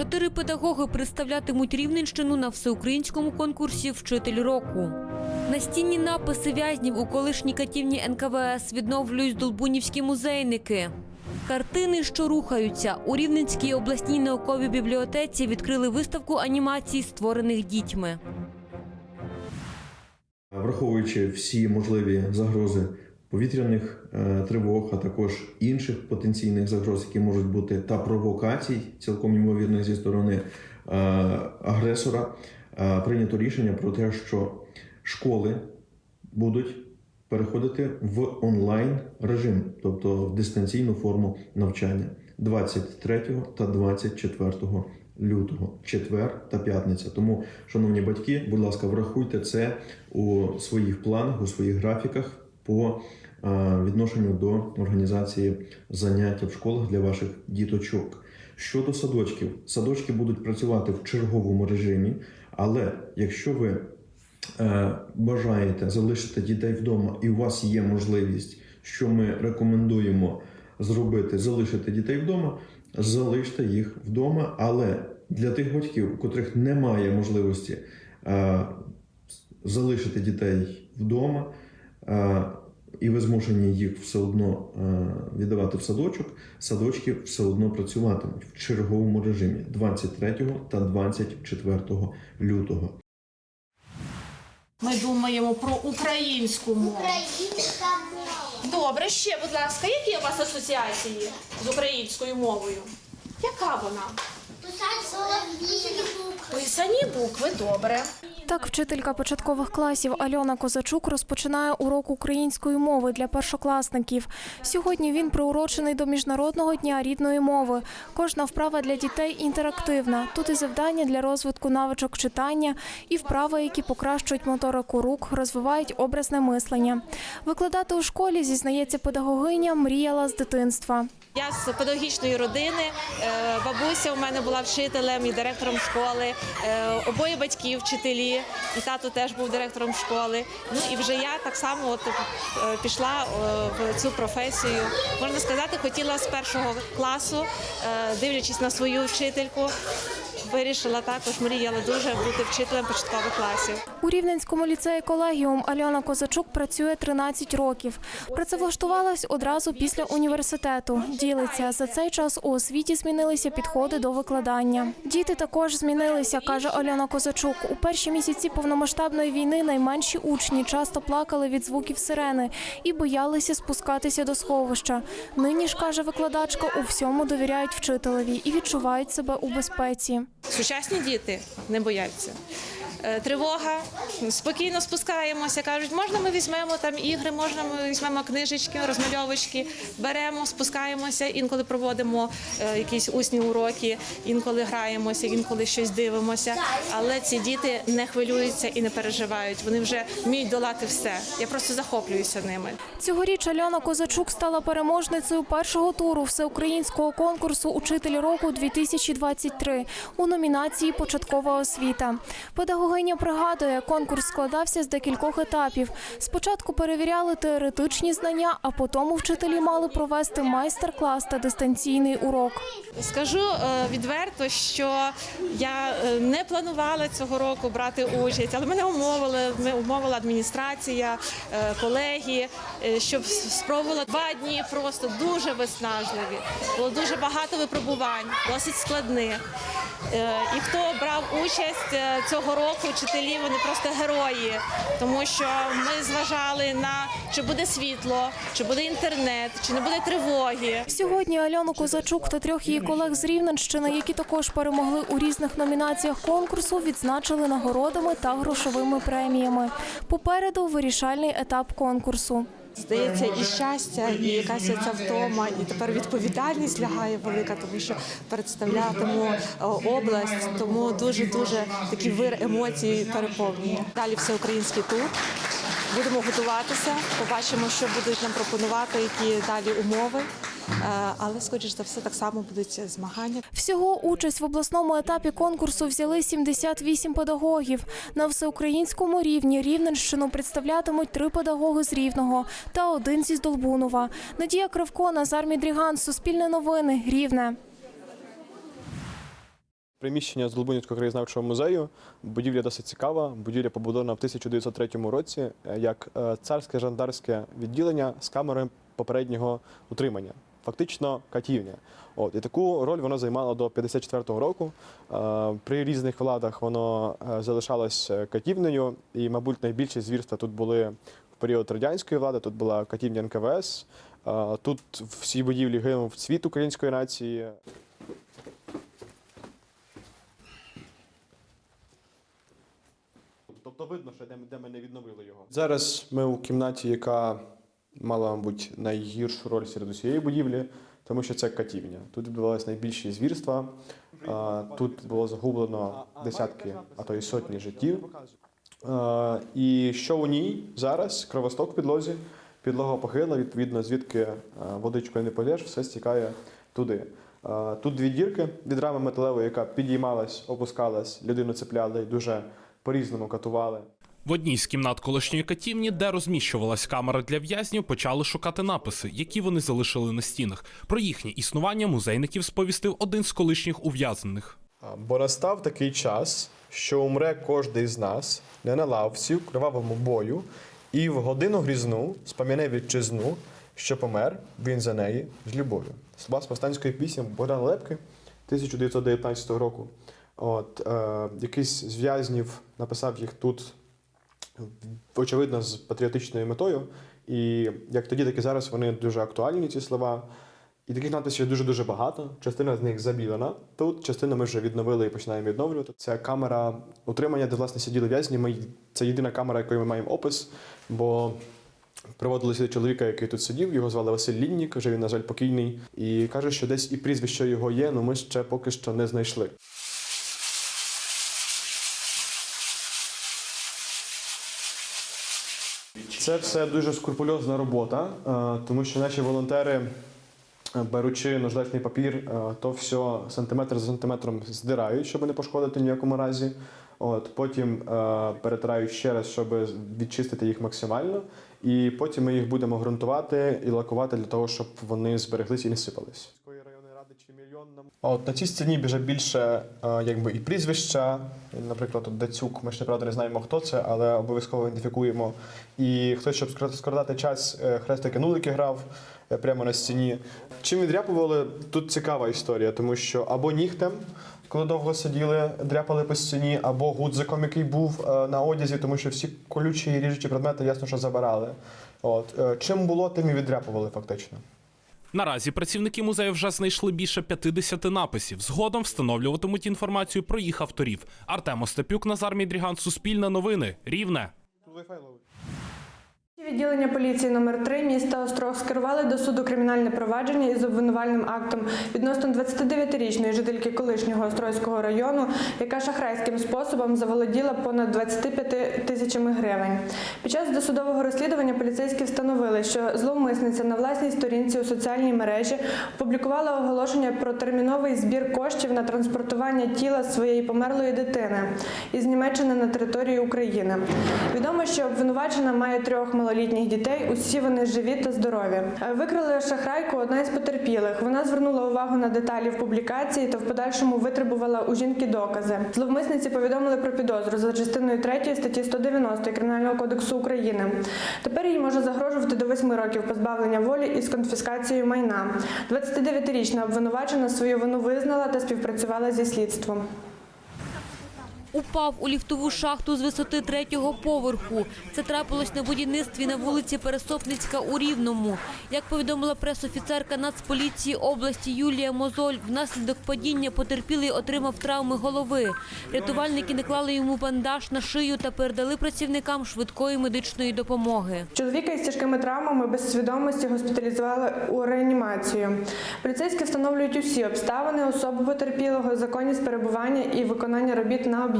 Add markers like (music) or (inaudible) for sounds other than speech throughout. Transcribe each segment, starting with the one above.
Чотири педагоги представлятимуть Рівненщину на всеукраїнському конкурсі Вчитель року. Настінні написи в'язнів у колишній катівні НКВС відновлюють долбунівські музейники. Картини, що рухаються, у Рівненській обласній науковій бібліотеці відкрили виставку анімацій, створених дітьми. Враховуючи всі можливі загрози повітряних е, тривог, а також інших потенційних загроз, які можуть бути, та провокацій, цілком ймовірних зі сторони е, агресора, е, прийнято рішення про те, що школи будуть переходити в онлайн режим, тобто в дистанційну форму навчання. 23 та 24 лютого, четвер та п'ятниця. Тому, шановні батьки, будь ласка, врахуйте це у своїх планах, у своїх графіках по е, відношенню до організації заняття в школах для ваших діточок. Щодо садочків, садочки будуть працювати в черговому режимі, але якщо ви е, бажаєте залишити дітей вдома і у вас є можливість, що ми рекомендуємо зробити, залишити дітей вдома, залиште їх вдома. Але для тих батьків, у котрих немає можливості е, залишити дітей вдома, і ви змушені їх все одно віддавати в садочок, садочки все одно працюватимуть в черговому режимі 23 та 24 лютого. Ми думаємо про українську мову. Українська мова. Добре, ще, будь ласка, які у вас асоціації з українською мовою? Яка вона? Солов'їні букви. Писані букви, добре. Так, вчителька початкових класів Альона Козачук розпочинає урок української мови для першокласників. Сьогодні він приурочений до міжнародного дня рідної мови. Кожна вправа для дітей інтерактивна. Тут і завдання для розвитку навичок читання, і вправи, які покращують моторику рук, розвивають образне мислення. Викладати у школі зізнається педагогиня, мріяла з дитинства. Я з педагогічної родини. е, Бабуся у мене була вчителем і директором школи. е, Обоє батьки вчителі, і тато теж був директором школи. Ну і вже я так само от, е, пішла в цю професію. Можна сказати, хотіла з першого класу, дивлячись на свою вчительку. Вирішила також, мріяла дуже бути вчителем початкових класів. У Рівненському ліцеї колегіум Альона Козачук працює 13 років. Працевлаштувалась одразу після університету. Ділиться за цей час у освіті змінилися підходи до викладання. Діти також змінилися, каже Альона Козачук. У перші місяці повномасштабної війни найменші учні часто плакали від звуків сирени і боялися спускатися до сховища. Нині ж каже викладачка, у всьому довіряють вчителеві і відчувають себе у безпеці. Сучасні діти не бояться. Е, Тривога, спокійно спускаємося. кажуть, можна ми візьмемо там ігри, можна ми візьмемо книжечки, розмальовочки, беремо, спускаємося, інколи проводимо е, якісь усні уроки, інколи граємося, інколи щось дивимося. Але ці діти не хвилюються і не переживають. Вони вже вміють долати все. Я просто захоплююся ними. Цьогоріч Альона Козачук стала переможницею першого туру всеукраїнського конкурсу Учитель року 2023 у номінації Початкова освіта. Педагогиня пригадує, конкурс складався з декількох етапів. Спочатку перевіряли теоретичні знання, а потім вчителі мали провести майстер-клас та дистанційний урок. Скажу е, відверто, що я е, не планувала цього року брати участь, але мене умовили, мене умовила адміністрація, е, колеги, щоб спробувала два дні просто дуже виснажливі. Було дуже багато випробувань, досить складних. І хто брав участь цього року, вчителі вони просто герої, тому що ми зважали на чи буде світло, чи буде інтернет, чи не буде тривоги. Сьогодні Альону Козачук та трьох її колег з Рівненщини, які також перемогли у різних номінаціях конкурсу, відзначили нагородами та грошовими преміями. Попереду вирішальний етап конкурсу. Здається, і щастя, і якась ця втома, і тепер відповідальність лягає велика, тому що представлятиму е, область, тому дуже дуже такий вир емоцій переповнює. Далі всеукраїнський тур. Будемо готуватися, побачимо, що будуть нам пропонувати, які далі умови. Е, Але, скоріш за все, так само будуть змагання. Всього участь в обласному етапі конкурсу взяли 78 педагогів. На всеукраїнському рівні Рівненщину представлятимуть три педагоги з Рівного та один зі Здолбунова. Надія Кривко, Назар Мідріган, Суспільне новини, Рівне. Приміщення з Долбунівського краєзнавчого музею. Будівля досить цікава. Будівля побудована в 1903 році е, як е, царське жандарське відділення з камерою попереднього утримання. Фактично катівня. От і таку роль воно займало до 54-го року. Е, При різних владах воно залишалось катівнею, і, мабуть, найбільші звірства тут були в період радянської влади. Тут була катівня НКВС. Тут всі будівлі гинув цвіт української нації. Тобто видно, що де, де ми не відновили його. Зараз ми у кімнаті, яка мала, мабуть, найгіршу роль серед усієї будівлі, тому що це катівня. Тут відбувалися найбільші звірства. А, Тут було загублено десятки, а то й сотні життів. А, І що у ній зараз? Кровосток в підлозі, підлога похила, відповідно, звідки а, водичкою не полєш, все стікає туди. Тут дві дірки від рами металевої, яка підіймалась, опускалась, людину цепляли і дуже по-різному катували. В одній з кімнат колишньої катівні, де розміщувалась камера для в'язнів, почали шукати написи, які вони залишили на стінах. Про їхнє існування музейників сповістив один з колишніх ув'язнених. Бо настав такий час, що умре кожний з нас не на лавці, в кривавому бою, і в годину грізну спом'яне вітчизну, що помер він за неї з любов'ю. Слова з повстанської пісні Богдана Лепки 1919 року. От, е, якийсь з в'язнів написав їх тут, очевидно, з патріотичною метою. І як тоді, так і зараз вони дуже актуальні, ці слова. І таких надписів дуже-дуже багато. Частина з них забілена тут, частину ми вже відновили і починаємо відновлювати. Це камера утримання, де власне сиділи в'язні. Ми, це єдина камера, якою ми маємо опис, бо приводили сюди чоловіка, який тут сидів, його звали Василь Ліннік, вже він, на жаль, покійний. І каже, що десь і прізвище його є, але ми ще поки що не знайшли. Це все дуже скрупульозна робота, е, тому що наші волонтери, е, беручи наждачний папір, е, то все сантиметр за сантиметром здирають, щоб не пошкодити в ніякому разі. От, потім перетирають ще раз, щоб відчистити їх максимально. І потім ми їх будемо ґрунтувати і лакувати для того, щоб вони збереглися і не сипались. От на цій стіні вже більше е, якби і прізвища. Наприклад, от Дацюк, ми ще правда не знаємо, хто це, але обов'язково ідентифікуємо. І хтось, щоб скор- скоротати час, е, хрестики нулики грав е, прямо на стіні. Чим відряпували? Тут цікава історія, тому що або нігтем, коли довго сиділи, дряпали по стіні, або гудзиком, який був на одязі, тому що всі колючі і ріжучі предмети ясно, що забирали. От чим було, тим і відряпували фактично. Наразі працівники музею вже знайшли більше 50 написів. Згодом встановлюватимуть інформацію про їх авторів. Артем Остапюк, Назар Мідріган, Суспільне новини, Рівне. Відділення поліції номер 3 міста Острог скерували до суду кримінальне провадження із обвинувальним актом відносно 29-річної жительки колишнього Острозького району, яка шахрайським способом заволоділа понад 25 тисячами гривень. Під час досудового розслідування поліцейські встановили, що зловмисниця на власній сторінці у соціальній мережі опублікувала оголошення про терміновий збір коштів на транспортування тіла своєї померлої дитини із Німеччини на територію України. Відомо, що обвинувачена має трьох малолітніх дітей. Усі вони живі та здорові. Е, Викрили шахрайку одна із потерпілих. Вона звернула увагу на деталі в публікації та в подальшому витребувала у жінки докази. Зловмисниці повідомили про підозру за частиною 3 статті 190 Кримінального кодексу України. Тепер їй може загрожувати до 8 років позбавлення волі із конфіскацією майна. 29-річна обвинувачена свою вину визнала та співпрацювала зі слідством. Упав у ліфтову шахту з висоти третього поверху. Це трапилось на будівництві на вулиці Пересопницька у Рівному. Як повідомила пресофіцерка Нацполіції області Юлія Мозоль, внаслідок падіння потерпілий отримав травми голови. Рятувальники не клали йому бандаж на шию та передали працівникам швидкої медичної допомоги. Чоловіка із тяжкими травмами без свідомості госпіталізували у реанімацію. Поліцейські встановлюють усі обставини особи потерпілого, законність перебування і виконання робіт на об'єкті.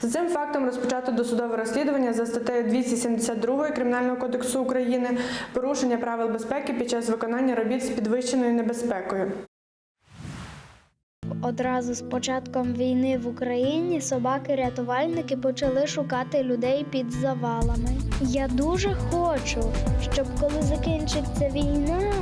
За цим фактом розпочато досудове розслідування за статтею 272 Кримінального кодексу України порушення правил безпеки під час виконання робіт з підвищеною небезпекою. Одразу з початком війни в Україні собаки-рятувальники почали шукати людей під завалами. Я дуже хочу, щоб коли закінчиться війна,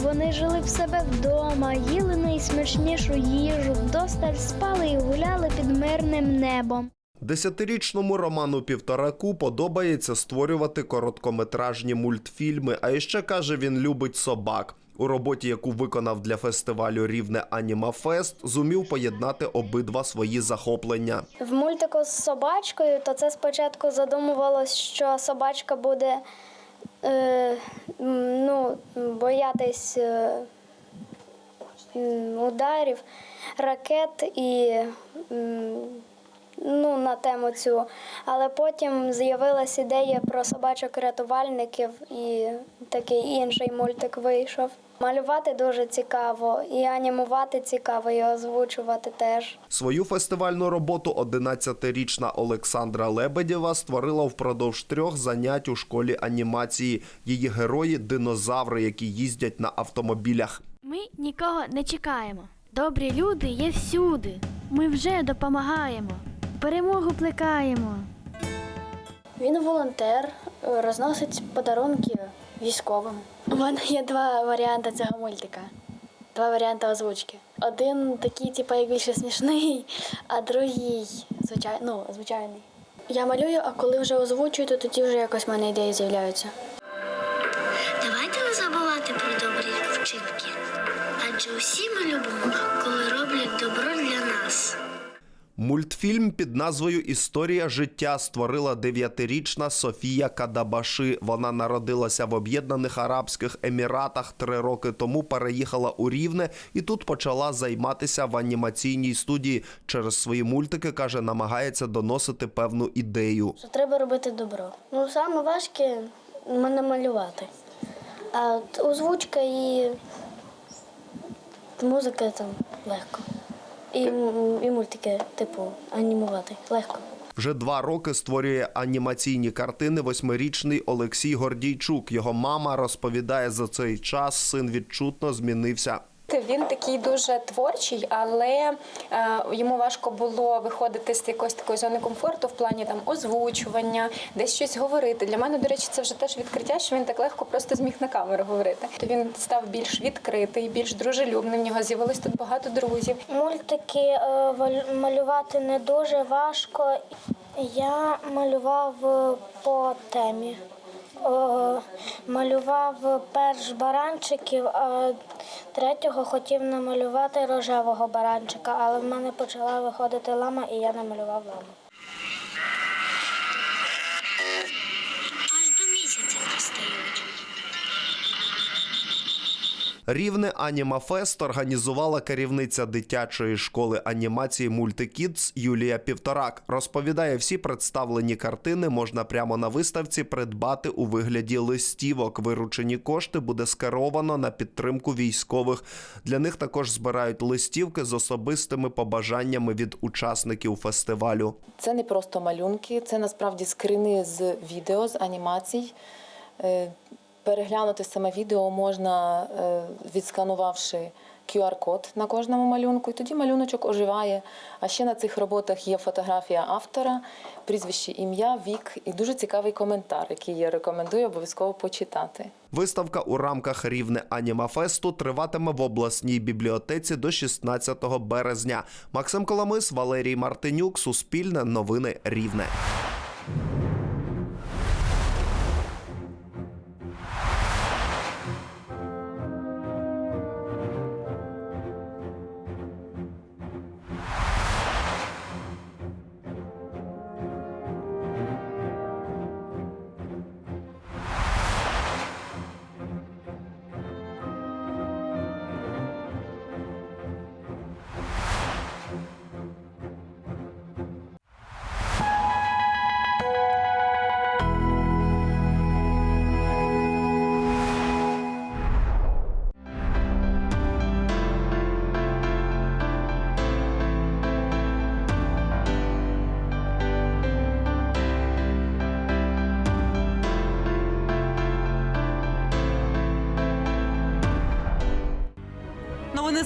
Вони жили в себе вдома, їли найсмачнішу їжу, вдосталь спали і гуляли під мирним небом. Десятирічному Роману Півтораку подобається створювати короткометражні мультфільми, а іще каже, він любить собак. У роботі, яку виконав для фестивалю Рівне Аніма Фест, зумів поєднати обидва свої захоплення. В мультику з собачкою, то це спочатку задумувалось, що собачка буде е, ну, боятись е, ударів, ракет і м, ну, на тему цю. Але потім з'явилась ідея про собачок-рятувальників і такий інший мультик вийшов. Малювати дуже цікаво, і анімувати цікаво, і озвучувати теж. Свою фестивальну роботу 11-річна Олександра Лебедєва створила впродовж трьох занять у школі анімації. Її герої динозаври, які їздять на автомобілях. Ми нікого не чекаємо. Добрі люди є всюди. Ми вже допомагаємо. Перемогу плекаємо. Він волонтер, розносить подарунки військовим. У мене є два варіанти цього мультика. Два варіанти озвучки. Один такий, типу, як більше смішний, (laughs) а другий звичай... ну, звичайний. Я малюю, а коли вже озвучую, то тоді вже якось в мене ідеї з'являються. Давайте не забувати про добрі вчинки. Адже усі ми любимо, коли роблять добро для. Мультфільм під назвою Історія життя створила дев'ятирічна Софія Кадабаши. Вона народилася в Об'єднаних Арабських Еміратах три роки тому. Переїхала у Рівне і тут почала займатися в анімаційній студії. Через свої мультики каже, намагається доносити певну ідею. Що треба робити добро. Ну, саме важке мене малювати. А озвучка і музика там легко. І, і мультики, типу, анімувати легко. Вже два роки створює анімаційні картини восьмирічний Олексій Гордійчук. Його мама розповідає за цей час. Син відчутно змінився. Він такий дуже творчий, але е, йому важко було виходити з якоїсь такої зони комфорту в плані там озвучування, десь щось говорити. Для мене, до речі, це вже теж відкриття, що він так легко просто зміг на камеру говорити. То він став більш відкритий, більш дружелюбним. В нього з'явилось тут багато друзів. Мультики е, малювати не дуже важко. Я малював е, по темі. Е, Малював перш баранчиків, а третього хотів намалювати рожевого баранчика, але в мене почала виходити лама, і я намалював ламу. Рівне Аніма Фест організувала керівниця дитячої школи анімації Мультикідс Юлія Півторак. Розповідає, всі представлені картини можна прямо на виставці придбати у вигляді листівок. Виручені кошти буде скеровано на підтримку військових. Для них також збирають листівки з особистими побажаннями від учасників фестивалю. Це не просто малюнки, це насправді скрини з відео, з анімацій. Переглянути саме відео можна, е, відсканувавши QR-код на кожному малюнку, і тоді малюночок оживає. А ще на цих роботах є фотографія автора, прізвище, ім'я, вік і дуже цікавий коментар, який я рекомендую обов'язково почитати. Виставка у рамках рівне Анімафесту триватиме в обласній бібліотеці до 16 березня. Максим Коломис, Валерій Мартинюк, Суспільне новини Рівне.